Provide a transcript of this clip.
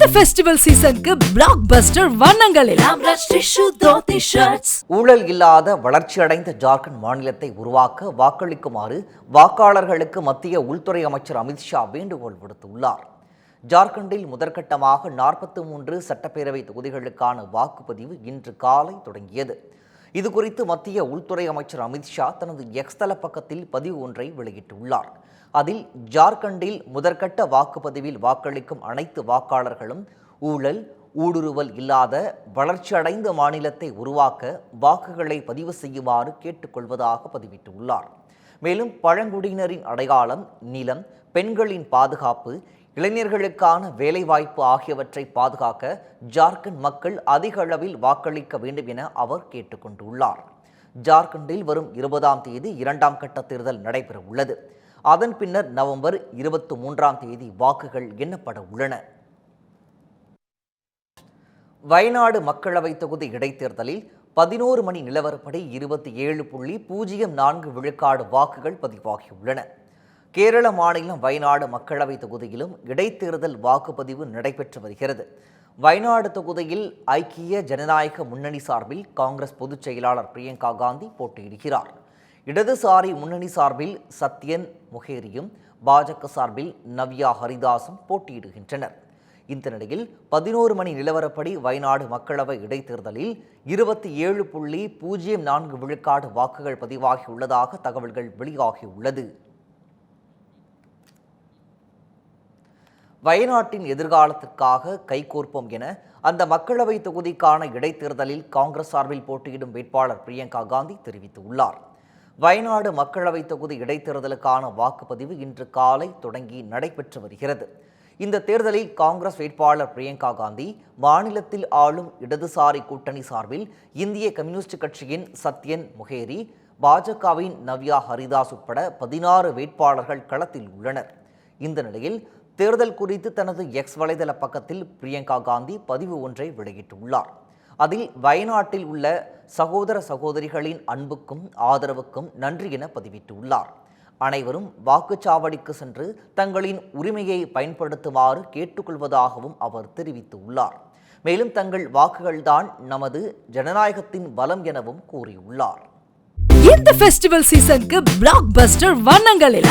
இந்த ஃபெஸ்டிவல் சீசனுக்கு பிளாக் பஸ்டர் வண்ணங்களில். ஊழல் இல்லாத வளர்ச்சியடைந்த ஜார்க்கண்ட் மாநிலத்தை உருவாக்க வாக்களிக்குமாறு வாக்காளர்களுக்கு மத்திய உள்துறை அமைச்சர் அமித்ஷா வேண்டுகோள் விடுத்துள்ளார். ஜார்க்கண்டில் முதற்கட்டமாக நாற்பத்தி மூன்று சட்டப்பேரவை தொகுதிகளுக்கான வாக்குப்பதிவு இன்று காலை தொடங்கியது. இதுகுறித்து மத்திய உள்துறை அமைச்சர் அமித்ஷா தனது எக்ஸ்தல பக்கத்தில் பதிவு ஒன்றை வெளியிட்டுள்ளார். அதில் ஜார்க்கண்டில் முதற்கட்ட வாக்குப்பதிவில் வாக்களிக்கும் அனைத்து வாக்காளர்களும் ஊழல் ஊடுருவல் இல்லாத வளர்ச்சியடைந்த மாநிலத்தை உருவாக்க வாக்குகளை பதிவு செய்யுமாறு கேட்டுக்கொள்வதாக பதிவிட்டுள்ளார். மேலும் பழங்குடியினரின் அடையாளம் நிலம் பெண்களின் பாதுகாப்பு இளைஞர்களுக்கான வேலைவாய்ப்பு ஆகியவற்றை பாதுகாக்க ஜார்க்கண்ட் மக்கள் அதிக அளவில் வாக்களிக்க வேண்டும் என அவர் கேட்டுக்கொண்டுள்ளார். ஜார்க்கண்டில் வரும் இருபதாம் தேதி இரண்டாம் கட்ட தேர்தல் நடைபெற உள்ளது அதன் பின்னர் நவம்பர் இருபத்தி மூன்றாம் தேதி வாக்குகள் எண்ணப்பட உள்ளன. வயநாடு மக்களவைத் தொகுதி இடைத்தேர்தலில் பதினோரு மணி நிலவரப்படி இருபத்தி ஏழு புள்ளி பூஜ்ஜியம் நான்கு விழுக்காடு வாக்குகள் பதிவாகியுள்ளன. கேரள மாநிலம் வயநாடு மக்களவைத் தொகுதியிலும் இடைத்தேர்தல் வாக்குப்பதிவு நடைபெற்று வருகிறது. வயநாடு தொகுதியில் ஐக்கிய ஜனநாயக முன்னணி சார்பில் காங்கிரஸ் பொதுச் செயலாளர் பிரியங்கா காந்தி போட்டியிடுகிறார். இடதுசாரி முன்னணி சார்பில் சத்யன் முகேரியும் பாஜக சார்பில் நவ்யா ஹரிதாஸும் போட்டியிடுகின்றனர். இந்த நிலையில் பதினோரு மணி நிலவரப்படி வயநாடு மக்களவை இடைத்தேர்தலில் இருபத்தி ஏழு புள்ளி பூஜ்ஜியம் நான்கு விழுக்காடு வாக்குகள் பதிவாகியுள்ளதாக தகவல்கள் வெளியாகியுள்ளது வயநாட்டின் எதிர்காலத்திற்காக கைகோர்ப்போம் என அந்த மக்களவை தொகுதிக்கான இடைத்தேர்தலில் காங்கிரஸ் சார்பில் போட்டியிடும் வேட்பாளர் பிரியங்கா காந்தி தெரிவித்துள்ளார். வயநாடு மக்களவை தொகுதி இடைத்தேர்தலுக்கான வாக்குப்பதிவு இன்று காலை தொடங்கி நடைபெற்று வருகிறது. இந்த தேர்தலில் காங்கிரஸ் வேட்பாளர் பிரியங்கா காந்தி மாநிலத்தில் ஆளும் இடதுசாரி கூட்டணி சார்பில் இந்திய கம்யூனிஸ்ட் கட்சியின் சத்யன் முகேரி பாஜகவின் நவ்யா ஹரிதாஸ் உட்பட பதினாறு வேட்பாளர்கள் களத்தில் உள்ளனர். இந்த நிலையில் தேர்தல் குறித்து தனது எக்ஸ் வலைதள பக்கத்தில் பிரியங்கா காந்தி பதிவு ஒன்றை வெளியிட்டுள்ளார். அதில் வயநாட்டில் உள்ள சகோதர சகோதரிகளின் அன்புக்கும் ஆதரவுக்கும் நன்றி என பதிவிட்டுள்ளார். அனைவரும் வாக்குச்சாவடிக்கு சென்று தங்களின் உரிமையை பயன்படுத்துமாறு கேட்டுக்கொள்வதாகவும் அவர் தெரிவித்துள்ளார். மேலும் தங்கள் வாக்குகள்தான் நமது ஜனநாயகத்தின் பலம் எனவும் கூறியுள்ளார். இந்த ஃபெஸ்டிவல் சீசனுக்கு பிளாக் பஸ்டர் வண்ணங்களில்